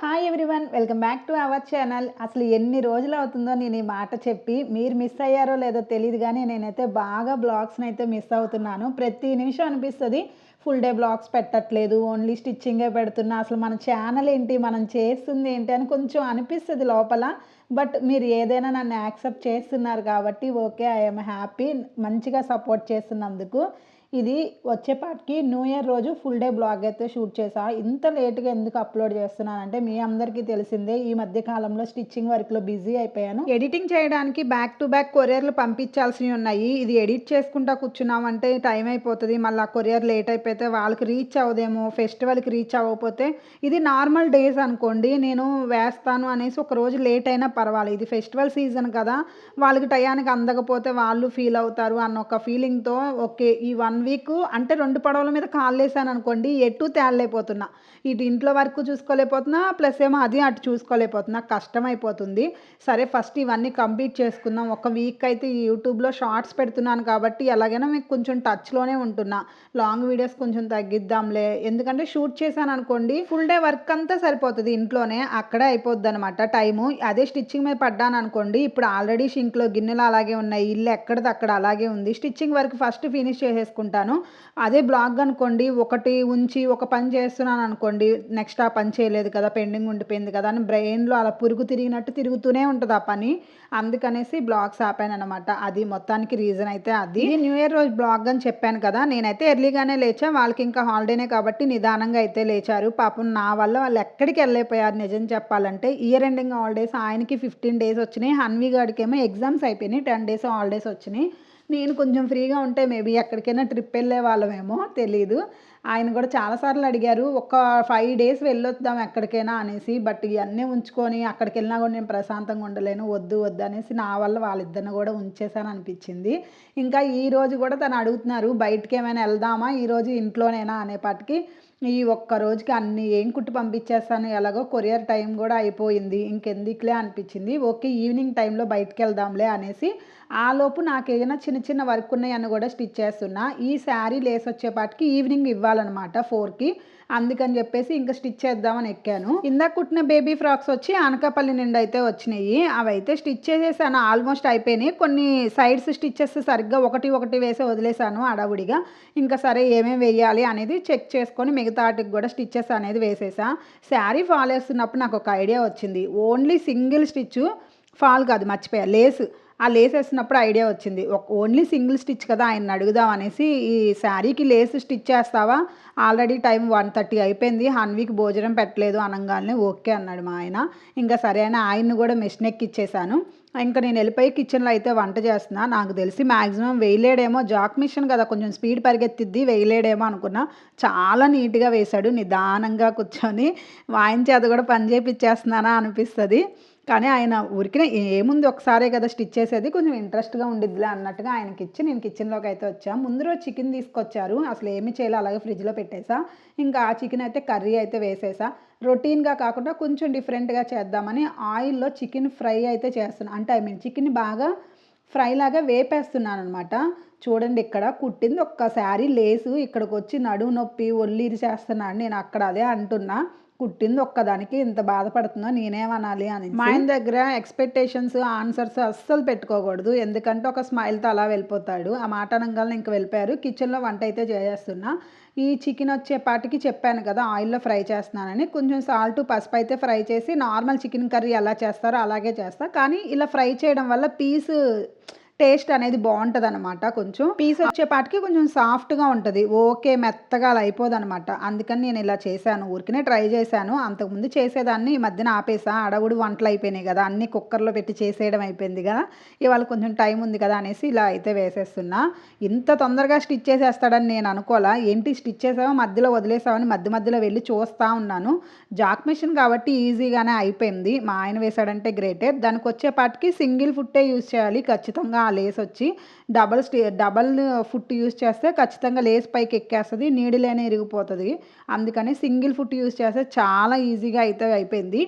Hi everyone welcome back to our channel అసలు ఎన్ని రోజులు అవుతుందో నేను ఈ మాట చెప్పి మీరు మిస్ అయ్యారో లేదో తెలియదు కానీ నేనైతే బాగా బ్లాగ్స్ని అయితే మిస్ అవుతున్నాను. ప్రతి నిమిషం అనిపిస్తుంది ఫుల్ డే బ్లాగ్స్ పెట్టట్లేదు ఓన్లీ స్టిచ్చింగే పెడుతున్నా. అసలు మన ఛానల్ ఏంటి మనం చేస్తుంది ఏంటి అని కొంచెం అనిపిస్తుంది లోపల. బట్ మీరు ఏదైనా నన్ను యాక్సెప్ట్ చేస్తున్నారు కాబట్టి ఓకే ఐఎమ్ హ్యాపీ మంచిగా సపోర్ట్ చేస్తున్నందుకు. ఇది వచ్చేపాటికి న్యూ ఇయర్ రోజు ఫుల్ డే బ్లాగ్ అయితే షూట్ చేసా. ఇంత లేట్గా ఎందుకు అప్లోడ్ చేస్తున్నానంటే మీ అందరికీ తెలిసిందే ఈ మధ్య కాలంలో స్టిచ్చింగ్ వర్క్లో బిజీ అయిపోయాను. ఎడిటింగ్ చేయడానికి బ్యాక్ టు బ్యాక్ కొరియర్లు పంపించాల్సినవి ఉన్నాయి. ఇది ఎడిట్ చేసుకుంటా కూర్చున్నామంటే టైం అయిపోతుంది. మళ్ళీ ఆ కొరియర్ లేట్ అయిపోతే వాళ్ళకి రీచ్ అవ్వదేమో ఫెస్టివల్కి రీచ్ అవ్వకపోతే ఇది నార్మల్ డేస్ అనుకోండి. నేను వేస్తాను అనేసి ఒక రోజు లేట్ అయినా పర్వాలేదు. ఇది ఫెస్టివల్ సీజన్ కదా. వాళ్ళకి టయానికి అందకపోతే వాళ్ళు ఫీల్ అవుతారు అన్న ఒక ఫీలింగ్తో ఓకే ఈ వన్ వీక్ అంటే రెండు పడవల మీద కాళ్ళేసాను అనుకోండి ఎటు తేలలేకపోతున్నా. ఇటు ఇంట్లో వర్క్ చూసుకోలేకపోతున్నా ప్లస్ ఏమో అది అటు చూసుకోలేకపోతున్నా. కష్టం అయిపోతుంది సరే ఫస్ట్ ఇవన్నీ కంప్లీట్ చేసుకుందాం. ఒక వీక్ అయితే యూట్యూబ్లో షార్ట్స్ పెడుతున్నాను కాబట్టి ఎలాగైనా మీకు కొంచెం టచ్లోనే ఉంటున్నా. లాంగ్ వీడియోస్ కొంచెం తగ్గిద్దాంలే. ఎందుకంటే షూట్ చేశాను అనుకోండి ఫుల్ డే వర్క్ అంతా సరిపోతుంది ఇంట్లోనే. అక్కడే అయిపోద్ది అనమాట టైము. అదే స్టిచ్చింగ్ మీద పడ్డాను అనుకోండి ఇప్పుడు ఆల్రెడీ షింక్లో గిన్నెలు అలాగే ఉన్నాయి. ఇల్లు ఎక్కడిది అక్కడ అలాగే ఉంది. స్టిచ్చింగ్ వర్క్ ఫస్ట్ ఫినిష్ చేసేసుకుంటాను అదే బ్లాగ్ అనుకోండి ఒకటి ఉంచి ఒక పని చేస్తున్నాను అనుకోండి నెక్స్ట్ ఆ పని చేయలేదు కదా పెండింగ్ ఉండిపోయింది కదా అని బ్రెయిన్లో అలా పురుగు తిరిగినట్టు తిరుగుతూనే ఉంటుంది ఆ పని. అందుకనేసి బ్లాగ్స్ ఆపాను అనమాట అది మొత్తానికి రీజన్ అయితే అది. న్యూ ఇయర్ రోజు బ్లాగ్ అని చెప్పాను కదా నేనైతే ఎర్లీగానే లేచా వాళ్ళకి ఇంకా హాలిడేనే కాబట్టి నిదానంగా అయితే లేచారు. పాపం నా వల్ల వాళ్ళు ఎక్కడికి వెళ్ళైపోయారు నిజం చెప్పాలంటే. ఇయర్ ఎండింగ్ హాలిడేస్ ఆయనకి ఫిఫ్టీన్ డేస్ వచ్చినాయి. హన్వీ గాడికి ఏమో ఎగ్జామ్స్ అయిపోయినాయి. టెన్ డేస్ హాలిడేస్ వచ్చినాయి. నేను కొంచెం ఫ్రీగా ఉంటే మేబీ ఎక్కడికైనా ట్రిప్ వెళ్ళే వాళ్ళమేమో తెలీదు. ఆయన కూడా చాలాసార్లు అడిగారు ఒక ఫైవ్ డేస్ వెళ్ళొద్దాం ఎక్కడికైనా అనేసి. బట్ ఇవన్నీ ఉంచుకొని అక్కడికి వెళ్ళినా కూడా నేను ప్రశాంతంగా ఉండలేను వద్దు వద్దు అనేసి నా వల్ల వాళ్ళిద్దరిని కూడా ఉంచేసాను అనిపించింది. ఇంకా ఈ రోజు కూడా తను అడుగుతున్నారు బయటికి ఏమైనా వెళ్దామా? ఈరోజు ఇంట్లోనేనా? అనేపాటికి ఈ ఒక్క రోజుకి అన్ని ఏం కుట్టి పంపించేస్తాను? ఎలాగో కొరియర్ టైం కూడా అయిపోయింది. ఇంకెందుకులే అనిపించింది. ఓకే ఈవినింగ్ టైంలో బయటికి వెళ్దాంలే అనేసి ఆలోపు నాకు ఏదైనా చిన్న చిన్న వర్క్ ఉన్నాయని కూడా స్టిచ్ చేస్తున్నా. ఈ శారీ లేస్ వచ్చేపాటికి ఈవినింగ్ ఇవ్వాలన్నమాట ఫోర్కి. అందుకని చెప్పేసి ఇంకా స్టిచ్ చేద్దామని ఎక్కాను. ఇందాక కుట్టిన బేబీ ఫ్రాక్స్ వచ్చి అనకాపల్లి నిండి అయితే వచ్చినాయి. అవైతే స్టిచ్ చేసేసాను. ఆల్మోస్ట్ అయిపోయినాయి. కొన్ని సైడ్స్ స్టిచ్చెస్ సరిగ్గా ఒకటి ఒకటి వేసి వదిలేసాను అడవుడిగా ఇంకా సరే ఏమేమి వేయాలి అనేది చెక్ చేసుకొని మిగతా వాటికి కూడా స్టిచ్చెస్ అనేది వేసేసా. శారీ ఫాల్ వేస్తున్నప్పుడు నాకు ఒక ఐడియా వచ్చింది. ఓన్లీ సింగిల్ స్టిచ్ ఫాల్ కాదు మర్చిపోయా. లేసు. ఆ లేస్ వేసినప్పుడు ఐడియా వచ్చింది. ఒక ఓన్లీ సింగిల్ స్టిచ్ కదా ఆయన అడుగుదాం అనేసి ఈ శారీకి లేస్ స్టిచ్ చేస్తావా? ఆల్రెడీ టైం వన్ థర్టీ అయిపోయింది. హన్వీకి భోజనం పెట్టలేదు అనగానే ఓకే అన్నాడు మా ఆయన. ఇంకా సరే అని ఆయన్ని కూడా మిషన్ ఎక్కిచ్చేసాను ఇంకా నేను వెళ్ళిపోయి కిచెన్లో అయితే వంట చేస్తున్నా. నాకు తెలిసి మ్యాక్సిమం వేయలేడేమో. జాక్ మిషన్ కదా కొంచెం స్పీడ్ పరిగెత్తిద్ది వేయలేడేమో అనుకున్నా. చాలా నీట్గా వేశాడు. నిదానంగా కూర్చొని వాయిన్ అది కూడా పని చేపిచ్చేస్తున్నానా అనిపిస్తుంది. కానీ ఆయన ఊరికిన ఏముంది ఒకసారే కదా స్టిచ్ చేసేది కొంచెం ఇంట్రెస్ట్గా ఉండిద్దిలే అన్నట్టుగా ఆయనకి ఇచ్చి నేను కిచెన్లోకి అయితే వచ్చా. ముందు రోజు చికెన్ తీసుకొచ్చారు అసలు ఏమి చేయాలి అలాగే ఫ్రిడ్జ్లో పెట్టేసా. ఇంకా ఆ చికెన్ అయితే కర్రీ అయితే వేసేసా. రొటీన్గా కాకుండా కొంచెం డిఫరెంట్గా చేద్దామని ఆయిల్లో చికెన్ ఫ్రై అయితే చేస్తున్నాను అంటే ఐ మీన్ చికెన్ బాగా ఫ్రై లాగా వేపేస్తున్నాను అనమాట చూడండి ఇక్కడ కుట్టింది ఒక్క శారీ లేసు ఇక్కడికి వచ్చి నడుము నొప్పి ఒల్లిరి చేస్తున్నాను నేను అక్కడ అదే అంటున్నా. కుట్టింది ఒక్కదానికి ఇంత బాధపడుతుందో నేనేమనాలి అని మా ఆయన దగ్గర ఎక్స్పెక్టేషన్స్ ఆన్సర్స్ అస్సలు పెట్టుకోకూడదు. ఎందుకంటే ఒక స్మైల్తో అలా వెళ్ళిపోతాడు. ఆ మాట అనగానే ఇంక వెళ్ళిపోయారు. కిచెన్లో వంట అయితే చేసేస్తున్నా. ఈ చికెన్ వచ్చేపాటికి చెప్పాను కదా ఆయిల్లో ఫ్రై చేస్తున్నానని. కొంచెం సాల్ట్ పసుపు అయితే ఫ్రై చేసి నార్మల్ చికెన్ కర్రీ ఎలా చేస్తారో అలాగే చేస్తా. కానీ ఇలా ఫ్రై చేయడం వల్ల పీస్ టేస్ట్ అనేది బాగుంటుంది అనమాట కొంచెం. పీస్ వచ్చేపాటికి కొంచెం సాఫ్ట్గా ఉంటుంది. ఓకే మెత్తగా అలా అయిపోదు అనమాట అందుకని నేను ఇలా చేశాను. ఊరికనే ట్రై చేశాను. అంతకుముందు చేసేదాన్ని ఈ మధ్యన ఆపేసా. అడవుడు వంటలు అయిపోయినాయి కదా అన్ని కుక్కర్లో పెట్టి చేసేయడం అయిపోయింది కదా ఇవాళ కొంచెం టైం ఉంది కదా అనేసి ఇలా అయితే వేసేస్తున్నా. ఇంత తొందరగా స్టిచ్ చేసేస్తాడని నేను అనుకోలే. ఏంటి స్టిచ్ చేసావో మధ్యలో వదిలేసావని మధ్య మధ్యలో వెళ్ళి చూస్తూ ఉన్నాను. జాక్ మిషన్ కాబట్టి ఈజీగానే అయిపోయింది. మా ఆయన వేసాడంటే గ్రేటే. దానికి వచ్చేపాటికి సింగిల్ ఫుట్టే యూజ్ చేయాలి. ఖచ్చితంగా ఆ లేస్ వచ్చి double stay double foot use చేస్తే ఖచ్చితంగా లేస్ పైకి ఎక్కేస్తుంది నీడిలేనే ఇరిగిపోతుంది. అందుకని సింగిల్ ఫుట్ యూస్ చేస్తే చాలా ఈజీగా అయితే అయిపోయింది.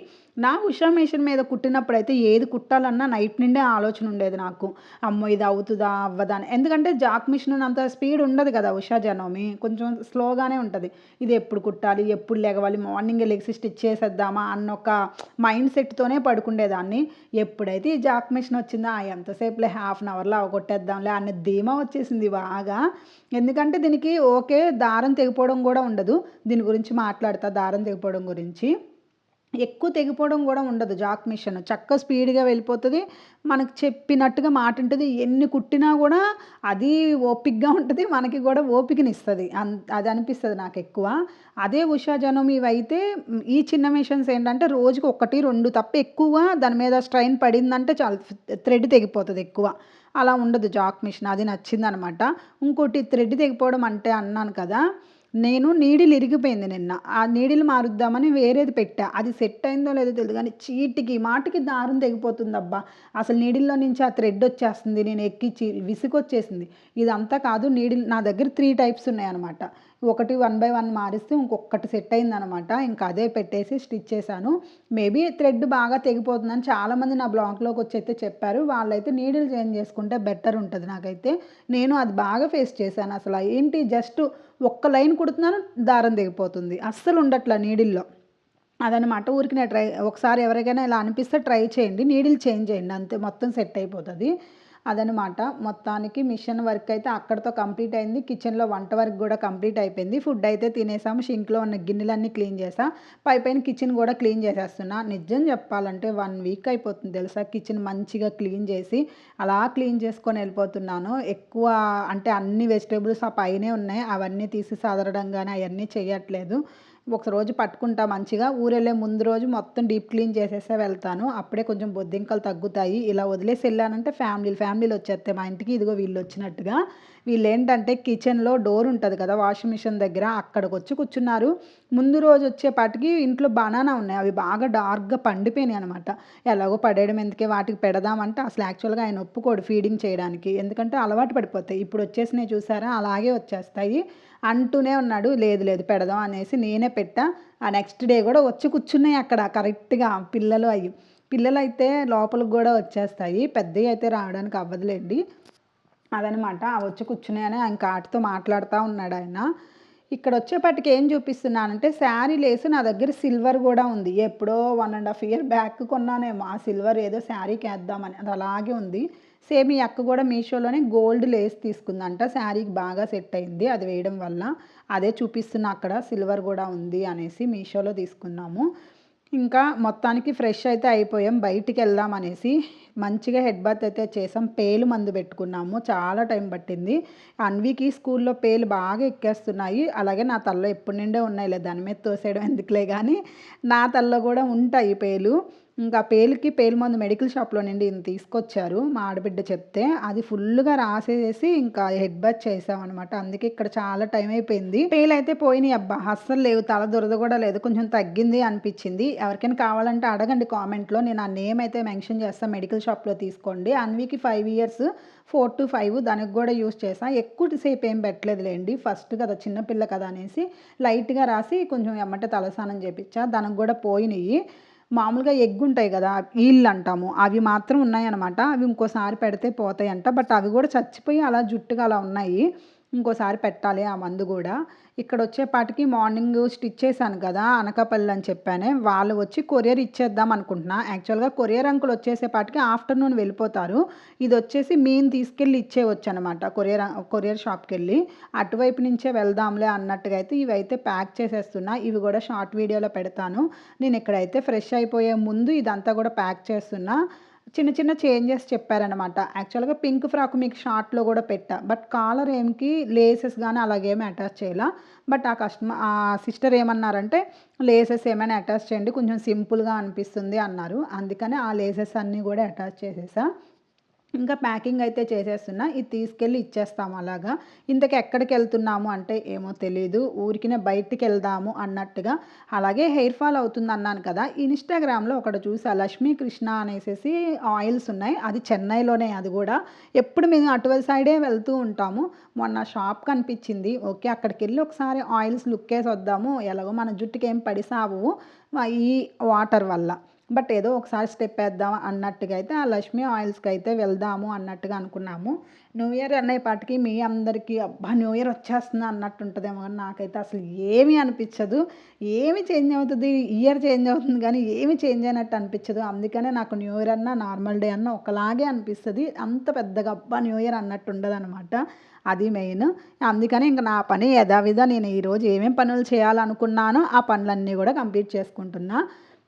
నా ఉషా మిషన్ మీద కుట్టినప్పుడు అయితే ఏది కుట్టాలన్నా నైట్ నుండే ఆలోచన ఉండేది నాకు. అమ్మో ఇది అవుతుందా అవ్వదా అని. ఎందుకంటే జాక్ మిషన్ అంత స్పీడ్ ఉండదు కదా ఉషా జనోమి. కొంచెం స్లోగానే ఉంటుంది. ఇది ఎప్పుడు కుట్టాలి ఎప్పుడు లెగవాలి మార్నింగ్ ఎలక్సి స్టిచ్ చేసేద్దామా అన్న ఒక మైండ్ సెట్తోనే పడుకుండేదాన్ని. ఎప్పుడైతే ఈ జాక్ మిషన్ వచ్చిందా ఆ ఎంతసేపులే హాఫ్ అన్ అవర్లో అవగొట్టేద్దాంలే అనే ధీమా వచ్చేసింది బాగా. ఎందుకంటే దీనికి ఓకే దారం తెగిపోవడం కూడా ఉండదు. దీని గురించి మాట్లాడతా దారం తెగిపోవడం గురించి. ఎక్కువ తెగిపోవడం కూడా ఉండదు జాక్ మిషన్. చక్క స్పీడ్గా వెళ్ళిపోతుంది. మనకు చెప్పినట్టుగా మాట ఉంటుంది ఎన్ని కుట్టినా కూడా అది ఓపిక్గా ఉంటుంది. మనకి కూడా ఓపికనిస్తుంది. అన్ అది అనిపిస్తుంది నాకు ఎక్కువ. అదే ఉషా జనం ఇవైతే ఈ చిన్న మిషన్స్ ఏంటంటే రోజుకి ఒకటి రెండు తప్ప ఎక్కువ దాని మీద స్ట్రైన్ పడిందంటే చాలా. థ్రెడ్ తెగిపోతుంది ఎక్కువ. అలా ఉండదు జాక్ మిషన్. అది నచ్చిందనమాట. ఇంకోటి థ్రెడ్ తెగిపోవడం అంటే అన్నాను కదా నేను నీడిలు ఇరిగిపోయింది నిన్న. ఆ నీడిలు మారుద్దామని వేరేది పెట్టా. అది సెట్ అయిందో లేదో తెలియదు కానీ చీటికి మాటికి దారం తెగిపోతుంది అబ్బా అసలు నీడిల్లో నుంచి ఆ థ్రెడ్ వచ్చేస్తుంది. నేను ఎక్కించి విసుగొచ్చేసింది. ఇదంతా కాదు నీడిల్ నా దగ్గర త్రీ టైప్స్ ఉన్నాయన్నమాట. ఒకటి వన్ బై వన్ మారిస్తే ఇంకొకటి సెట్ అయిందనమాట ఇంకా అదే పెట్టేసి స్టిచ్ చేశాను. మేబీ థ్రెడ్ బాగా తెగిపోతుందని చాలామంది నా బ్లాగ్లోకి వచ్చి అయితే చెప్పారు. వాళ్ళైతే నీడిల్ చేంజ్ చేసుకుంటే బెటర్ ఉంటుంది నాకైతే. నేను అది బాగా ఫేస్ చేశాను. అసలు ఏంటి? జస్ట్ ఒక్క లైన్ కుడుతున్నాను దారం దిగిపోతుంది. అస్సలు ఉండట్లా నీడిల్లో. అదనమాట ఊరికి నేను ట్రై ఒకసారి ఎవరికైనా ఇలా అనిపిస్తే ట్రై చేయండి నీడిల్ చేంజ్ చేయండి అంతే మొత్తం సెట్ అయిపోతుంది. అదనమాట. మొత్తానికి మిషన్ వర్క్ అయితే అక్కడతో కంప్లీట్ అయింది. కిచెన్లో వంట వర్క్ కూడా కంప్లీట్ అయిపోయింది. ఫుడ్ అయితే తినేసాము. షింక్లో ఉన్న గిన్నెలన్నీ క్లీన్ చేసా. పై పైన కిచెన్ కూడా క్లీన్ చేసేస్తున్నా. నిజం చెప్పాలంటే వన్ వీక్ అయిపోతుంది తెలుసా? కిచెన్ మంచిగా క్లీన్ చేసి అలా క్లీన్ చేసుకొని వెళ్ళిపోతున్నాను. ఎక్కువ అంటే అన్ని వెజిటేబుల్స్ ఆ పైనే ఉన్నాయి. అవన్నీ తీసి సదరడం కానీ అవన్నీ చేయట్లేదు. ఒక రోజు పట్టుకుంటా మంచిగా. ఊరెళ్ళే ముందు రోజు మొత్తం డీప్ క్లీన్ చేసేసే వెళ్తాను. అప్పుడే కొంచెం బొద్దింకలు తగ్గుతాయి. ఇలా వదిలేసి వెళ్ళానంటే ఫ్యామిలీలు ఫ్యామిలీలు వచ్చేస్తాయి. మా ఇంటికి ఇదిగో వీళ్ళు వచ్చినట్టుగా. వీళ్ళు ఏంటంటే కిచెన్లో డోర్ ఉంటుంది కదా వాషింగ్ మిషన్ దగ్గర అక్కడికి వచ్చి కూర్చున్నారు. ముందు రోజు వచ్చేపాటికి ఇంట్లో బనానా ఉన్నాయి అవి బాగా డార్క్గా పండిపోయినాయి అనమాట ఎలాగో పడేయడం ఎందుకే వాటికి పెడదామంటే అసలు యాక్చువల్గా ఆయన ఒప్పుకోడు ఫీడింగ్ చేయడానికి. ఎందుకంటే అలవాటు పడిపోతాయి. ఇప్పుడు వచ్చేసినాయి చూసారా అలాగే వచ్చేస్తాయి అంటూనే ఉన్నాడు. లేదు లేదు పెడదాం అనేసి నేనే పెట్టా. ఆ నెక్స్ట్ డే కూడా వచ్చి కూర్చున్నాయి అక్కడ కరెక్ట్గా పిల్లలు అయ్యి. పిల్లలు అయితే లోపలికి కూడా వచ్చేస్తాయి. పెద్దవి అయితే రావడానికి అవ్వదులేండి. అదనమాట. ఆ వచ్చి కూర్చున్నాయని ఇంకా ఆటతో మాట్లాడుతూ ఉన్నాడు ఆయన. ఇక్కడ వచ్చేపటికి ఏం చూపిస్తున్నానంటే శారీ లేసు నా దగ్గర సిల్వర్ కూడా ఉంది. ఎప్పుడో one and half year back కొన్నానేమో. ఆ సిల్వర్ ఏదో శారీకి వేద్దామని. అది అలాగే ఉంది. సేమ్ ఈ అక్క కూడా మీషోలోనే గోల్డ్ లేస్ తీసుకుందంట. శారీకి బాగా సెట్ అయింది. అది వేయడం వల్ల. అదే చూపిస్తున్నా అక్కడ. సిల్వర్ కూడా ఉంది అనేసి మీషోలో తీసుకున్నాము. ఇంకా మొత్తానికి ఫ్రెష్ అయితే అయిపోయాం. బయటికి వెళ్దాం అనేసి మంచిగా హెడ్ బాత్ అయితే చేసాం. పేలు మందు పెట్టుకున్నాము. చాలా టైం పట్టింది. అన్వికి స్కూల్లో పేలు బాగా ఎక్కేస్తున్నాయి. అలాగే నా తల్లో ఎప్పటి నుండే ఉన్నాయిలే. దాని మీద తోసేయడం ఎందుకులే కానీ నా తల్లో కూడా ఉంటాయి పేలు. ఇంకా పేలుకి పేలు మందు మెడికల్ షాప్లో నుండి తీసుకొచ్చారు మా ఆడబిడ్డ చెప్తే. అది ఫుల్గా రాసేసి ఇంకా హెడ్ బచ్ చేసామన్నమాట. అందుకే ఇక్కడ చాలా టైం అయిపోయింది. పేలు అయితే పోయినాయి అబ్బా. అస్సలు లేవు. తల దురద కూడా లేదు. కొంచెం తగ్గింది అనిపించింది. ఎవరికైనా కావాలంటే అడగండి కామెంట్లో. నేను ఆ నేమ్ అయితే మెన్షన్ చేస్తాను మెడికల్ షాప్లో తీసుకోండి. అన్వికి five years four to five దానికి కూడా యూస్ చేసా. ఎక్కువ సేపు ఏం పెట్టలేదులేండి. ఫస్ట్ కదా చిన్నపిల్ల కదా అనేసి లైట్గా రాసి కొంచెం ఎమ్మటే తలస్నానం చేపించా. దానికి కూడా పోయినాయి. మామూలుగా ఎగ్ ఉంటాయి కదా ఈళ్ళు అంటాము అవి మాత్రం ఉన్నాయన్నమాట. అవి ఇంకోసారి పెడితే పోతాయంట. బట్ అవి కూడా చచ్చిపోయి అలా జుట్టుగా అలా ఉన్నాయి. ఇంకోసారి పెట్టాలి ఆ మందు కూడా. ఇక్కడ వచ్చేపాటికి మార్నింగ్ స్టిచ్ చేశాను కదా అనకాపల్లి అని చెప్పానే. వాళ్ళు వచ్చి కొరియర్ ఇచ్చేద్దాం అనుకుంటున్నా. యాక్చువల్గా కొరియర్ అంకుల్ వచ్చేసేపాటికి ఆఫ్టర్నూన్ వెళ్ళిపోతారు. ఇది వచ్చేసి మేము తీసుకెళ్ళి ఇచ్చేవచ్చు అనమాట కొరియర్ కొరియర్ షాప్కి వెళ్ళి అటువైపు నుంచే వెళ్దాంలే అన్నట్టుగా అయితే ఇవి అయితే ప్యాక్ చేసేస్తున్నా. ఇవి కూడా షార్ట్ వీడియోలో పెడతాను. నేను ఇక్కడైతే ఫ్రెష్ అయిపోయే ముందు ఇదంతా కూడా ప్యాక్ చేస్తున్నా. చిన్న చిన్న చేంజెస్ చెప్పారనమాట యాక్చువల్గా పింక్ ఫ్రాక్ మీకు షార్ట్లో కూడా పెట్టా. బట్ కాలర్ ఏమికి లేసెస్ కానీ అలాగేమి అటాచ్ చేయాల. బట్ ఆ కస్టమర్ ఆ సిస్టర్ ఏమన్నారంటే లేసెస్ ఏమైనా అటాచ్ చేయండి కొంచెం సింపుల్గా అనిపిస్తుంది అన్నారు. అందుకని ఆ లేసెస్ అన్నీ కూడా అటాచ్ చేసేసా. ఇంకా ప్యాకింగ్ అయితే చేసేస్తున్నా. ఇది తీసుకెళ్ళి ఇచ్చేస్తాము అలాగా. ఇంతకు ఎక్కడికి వెళ్తున్నాము అంటే ఏమో తెలియదు ఊరికినే బయటికి వెళ్దాము అన్నట్టుగా. అలాగే హెయిర్ ఫాల్ అవుతుంది అన్నాను కదా. ఇన్స్టాగ్రామ్లో ఒకటి చూసా లక్ష్మీ కృష్ణ అనేసి ఆయిల్స్ ఉన్నాయి. అది చెన్నైలోనే అది కూడా. ఎప్పుడు మేము అటువైపు సైడే వెళ్తూ ఉంటాము. మొన్న షాప్ కనిపించింది. ఓకే అక్కడికి వెళ్ళి ఒకసారి ఆయిల్స్ లుక్ వేసి వద్దాము. ఎలాగో మన జుట్టుకి ఏం పడిసావు ఈ వాటర్ వల్ల. బట్ ఏదో ఒకసారి స్టెప్ వేద్దాం అన్నట్టుగా అయితే ఆ లక్ష్మీ ఆయిల్స్కి అయితే వెళ్దాము అన్నట్టుగా అనుకున్నాము. న్యూ ఇయర్ అనేపాటికి మీ అందరికీ అబ్బా న్యూ ఇయర్ వచ్చేస్తుంది అన్నట్టు ఉంటుందేమో కానీ నాకైతే అసలు ఏమీ అనిపించదు. ఏమి చేంజ్ అవుతుంది ఇయర్ చేంజ్ అవుతుంది కానీ ఏమి చేంజ్ అయినట్టు అనిపించదు. అందుకనే నాకు న్యూ ఇయర్ అన్న నార్మల్ డే అన్న ఒకలాగే అనిపిస్తుంది. అంత పెద్దగా అబ్బా న్యూ ఇయర్ అన్నట్టు ఉండదు అనమాట అది మెయిన్. అందుకని ఇంకా నా పని యథావిధ నేను ఈరోజు ఏమేమి పనులు చేయాలనుకున్నానో ఆ పనులన్నీ కూడా కంప్లీట్ చేసుకుంటున్నా.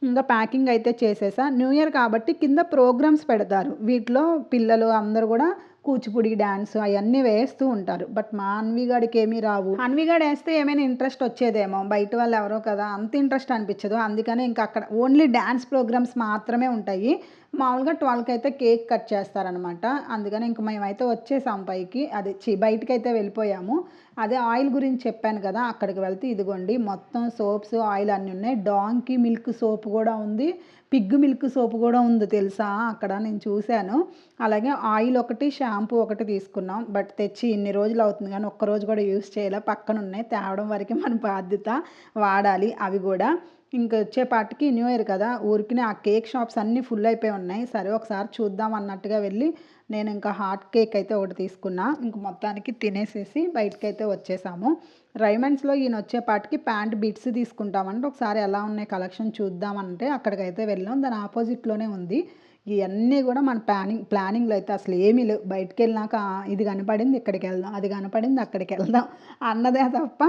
ఇంకా ప్యాకింగ్ అయితే చేసేసా. న్యూ ఇయర్ కాబట్టి కింద ప్రోగ్రామ్స్ పెడతారు. వీటిలో పిల్లలు అందరూ కూడా కూచిపూడి డ్యాన్స్ అవన్నీ వేస్తూ ఉంటారు. బట్ మా అన్విగాడికి ఏమీ రావు. అన్విగాడు వేస్తే ఏమైనా ఇంట్రెస్ట్ వచ్చేదేమో. బయట వాళ్ళు ఎవరో కదా అంత ఇంట్రెస్ట్ అనిపించదు. అందుకనే ఇంకా అక్కడ ఓన్లీ డ్యాన్స్ ప్రోగ్రామ్స్ మాత్రమే ఉంటాయి. మామూలుగా ట్వెల్వ్కి అయితే కేక్ కట్ చేస్తారనమాట. అందుకని ఇంక మేమైతే వచ్చేసాం పైకి. అది చి బయటకి అయితే వెళ్ళిపోయాము. అదే ఆయిల్ గురించి చెప్పాను కదా అక్కడికి వెళ్తే ఇదిగోండి మొత్తం సోప్స్ ఆయిల్ అన్నీ ఉన్నాయి. డాంకీ మిల్క్ సోప్ కూడా ఉంది. పిగ్ మిల్క్ సోప్ కూడా ఉంది తెలుసా? అక్కడ నేను చూశాను. అలాగే ఆయిల్ ఒకటి షాంపూ ఒకటి తీసుకున్నాం. బట్ తెచ్చి ఇన్ని రోజులు అవుతుంది కానీ ఒక్కరోజు కూడా యూస్ చేయలే. పక్కన ఉన్నాయి తేవడం వరకు మన బాధ్యత వాడాలి అవి కూడా. ఇంక వచ్చేపాటికి న్యూ ఇయర్ కదా ఊరికినే ఆ కేక్ షాప్స్ అన్నీ ఫుల్ అయిపోయి ఉన్నాయి. సరే ఒకసారి చూద్దాం అన్నట్టుగా వెళ్ళి నేను ఇంకా హాట్ కేక్ అయితే ఒకటి తీసుకున్నా. ఇంక మొత్తానికి తినేసేసి బయటకు అయితే వచ్చేసాము. రైమండ్స్లో ఈయన వచ్చేపాటికి ప్యాంట్ బిట్స్ తీసుకుంటామంటే ఒకసారి ఎలా ఉన్నాయి కలెక్షన్ చూద్దామంటే అక్కడికైతే వెళ్ళాం. దాని ఆపోజిట్లోనే ఉంది. ఇవన్నీ కూడా మన ప్లానింగ్ ప్లానింగ్లో అయితే అసలు ఏమీ లేవు. బయటికి వెళ్ళినాక ఇది కనపడింది ఇక్కడికి వెళ్దాం అది కనపడింది అక్కడికి వెళ్దాం అన్నదే తప్ప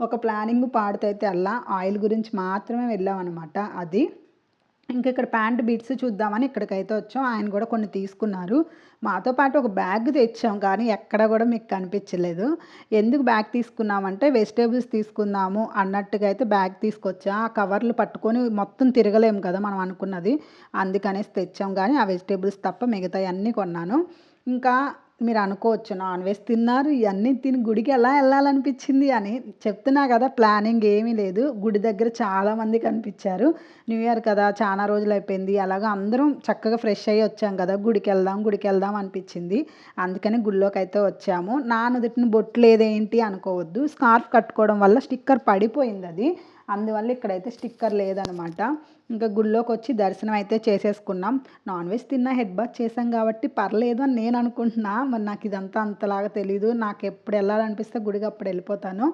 ఒక ప్లానింగ్ పాడుతైతే అలా ఆయిల్ గురించి మాత్రమే వెళ్ళాం అనమాట అది ఇంకా ఇక్కడ ప్యాంట్ బిట్స్ చూద్దామని ఇక్కడికైతే వచ్చాం. ఆయన కూడా కొన్ని తీసుకున్నారు. మాతో పాటు ఒక బ్యాగ్ తెచ్చాం కానీ ఎక్కడ కూడా మీకు కనిపించలేదు. ఎందుకు బ్యాగ్ తీసుకున్నామంటే వెజిటేబుల్స్ తీసుకుందాము అన్నట్టుగా అయితే బ్యాగ్ తీసుకొచ్చా. ఆ కవర్లు పట్టుకొని మొత్తం తిరగలేము కదా మనం అనుకున్నది. అందుకనేసి తెచ్చాం కానీ ఆ వెజిటేబుల్స్ తప్ప మిగతా అన్నీ కొన్నాను. ఇంకా మీరు అనుకోవచ్చు నాన్ వెజ్ తిన్నారు ఇవన్నీ తిని గుడికి ఎలా వెళ్ళాలనిపించింది అని చెప్తున్నా కదా ప్లానింగ్ ఏమీ లేదు. గుడి దగ్గర చాలామంది కనిపించారు. న్యూ ఇయర్ కదా చాలా రోజులు అయిపోయింది. అలాగా అందరం చక్కగా ఫ్రెష్ అయ్యి వచ్చాం కదా గుడికి వెళ్దాం గుడికి వెళ్దాం అనిపించింది. అందుకని గుడిలోకి అయితే వచ్చాము. నా నుదుటిని బొట్టు లేదేంటి అనుకోవద్దు. స్కార్ఫ్ కట్టుకోవడం వల్ల స్టిక్కర్ పడిపోయింది అది. అందువల్ల ఇక్కడైతే స్టిక్కర్ లేదనమాట. ఇంకా గుళ్ళోకి వచ్చి దర్శనం అయితే చేసేసుకున్నాం. నాన్ వెజ్ తిన్నా హెడ్ బాత్ చేసాం కాబట్టి పర్లేదు అని నేను అనుకుంటున్నా. మరి నాకు ఇదంతా అంతలాగా తెలీదు. నాకు ఎప్పుడు వెళ్ళాలనిపిస్తే గుడికి అప్పుడు వెళ్ళిపోతాను.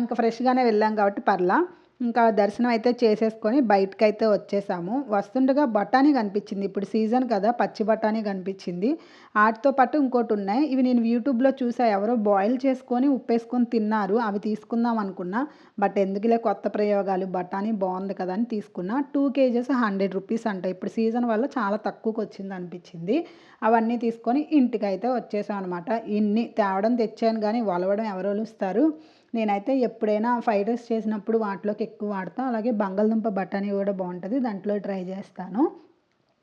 ఇంకా ఫ్రెష్గానే వెళ్ళాం కాబట్టి పర్లా. ఇంకా దర్శనం అయితే చేసేసుకొని బయటకు అయితే వచ్చేసాము. వస్తుండగా బఠానీ కనిపించింది. ఇప్పుడు సీజన్ కదా పచ్చి బఠానీ కనిపించింది. వాటితో పాటు ఇంకోటి ఉన్నాయి. ఇవి నేను యూట్యూబ్లో చూసా. ఎవరో బాయిల్ చేసుకొని ఉప్పేసుకొని తిన్నారు. అవి తీసుకుందాం అనుకున్నా. బట్ ఎందుకులే కొత్త ప్రయోగాలు? బఠానీ బాగుంది కదా అని తీసుకున్నా. టూ కేజెస్ హండ్రెడ్ రూపీస్ అంట. ఇప్పుడు సీజన్ వల్ల చాలా తక్కువకి వచ్చింది అనిపించింది. అవన్నీ తీసుకొని ఇంటికి అయితే వచ్చేసాం అనమాట ఇన్ని తేవడం తెచ్చాను కానీ వలవడం ఎవరు వస్తారు నేనైతే ఎప్పుడైనా ఫ్రైడ్ రైస్ చేసినప్పుడు వాటిలోకి ఎక్కువ వాడతాను అలాగే బంగాళదుంప బఠానీ కూడా బాగుంటుంది. దాంట్లో ట్రై చేస్తాను.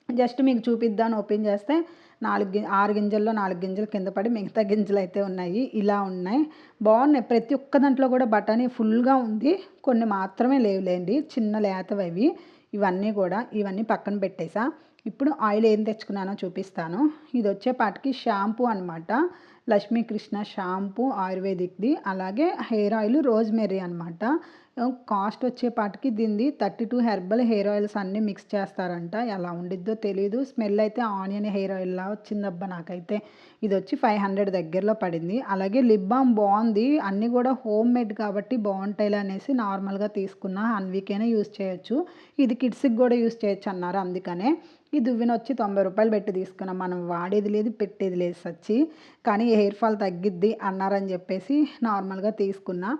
జస్ట్ మీకు చూపిద్దాను. ఓపెన్ చేస్తే నాలుగు గి ఆరు గింజల్లో నాలుగు గింజలు కింద పడి మిగతా గింజలు అయితే ఉన్నాయి. ఇలా ఉన్నాయి. బాగున్నాయి. ప్రతి ఒక్క దాంట్లో కూడా బఠానీ ఫుల్గా ఉంది. కొన్ని మాత్రమే లేవులేండి. చిన్న లేతవి అవి. ఇవన్నీ కూడా ఇవన్నీ పక్కన పెట్టేసా. ఇప్పుడు ఆయిల్ ఏం తెచ్చుకున్నానో చూపిస్తాను. ఇది వచ్చేపాటికి షాంపూ అనమాట లక్ష్మీకృష్ణ షాంపూ ఆయుర్వేదిక్ది అలాగే హెయిర్ ఆయిల్ రోజ్మెరీ అనమాట కాస్ట్ వచ్చేపాటికి దీనిది thirty two herbal hair oils అన్నీ మిక్స్ చేస్తారంట. ఎలా ఉండిద్దో తెలీదు. స్మెల్ అయితే ఆనియన్ హెయిర్ ఆయిల్లా వచ్చిందబ్బా నాకైతే. ఇది వచ్చి ఫైవ్ హండ్రెడ్ దగ్గరలో పడింది. అలాగే లిప్ బామ్ బాగుంది. అన్నీ కూడా హోమ్ మేడ్ కాబట్టి బాగుంటాయిలా అనేసి నార్మల్గా తీసుకున్న వన్ వీకైనా యూస్ చేయొచ్చు. ఇది కిడ్స్కి కూడా యూస్ చేయొచ్చు అన్నారు అందుకనే. ఈ దువ్విన వచ్చి తొంభై రూపాయలు పెట్టి తీసుకున్నాం. మనం వాడేది లేదు పెట్టేది లేదు సచ్చి. కానీ హెయిర్ ఫాల్ తగ్గిద్ది అన్నారని చెప్పేసి నార్మల్గా తీసుకున్నా.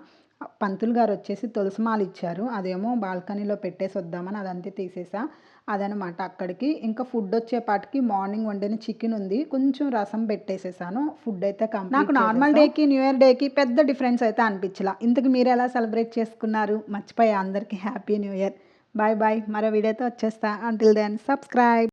పంతులు గారు వచ్చేసి తులసిమాలు ఇచ్చారు. అదేమో బాల్కనీలో పెట్టేసి వద్దామని అదంతా తీసేసా. అదనమాట అక్కడికి. ఇంకా ఫుడ్ వచ్చేపాటికి మార్నింగ్ వండిన చికెన్ ఉంది. కొంచెం రసం పెట్టేసేసాను. ఫుడ్ అయితే కంప్లీట్ నాకు నార్మల్ డేకి న్యూ ఇయర్ డేకి పెద్ద డిఫరెన్స్ అయితే అనిపించలా. ఇంతకు మీరు ఎలా సెలబ్రేట్ చేసుకున్నారు? మర్చిపోయా అందరికీ happy new year. Bye bye. మరో వీడియోతో వచ్చేస్తా. Until then subscribe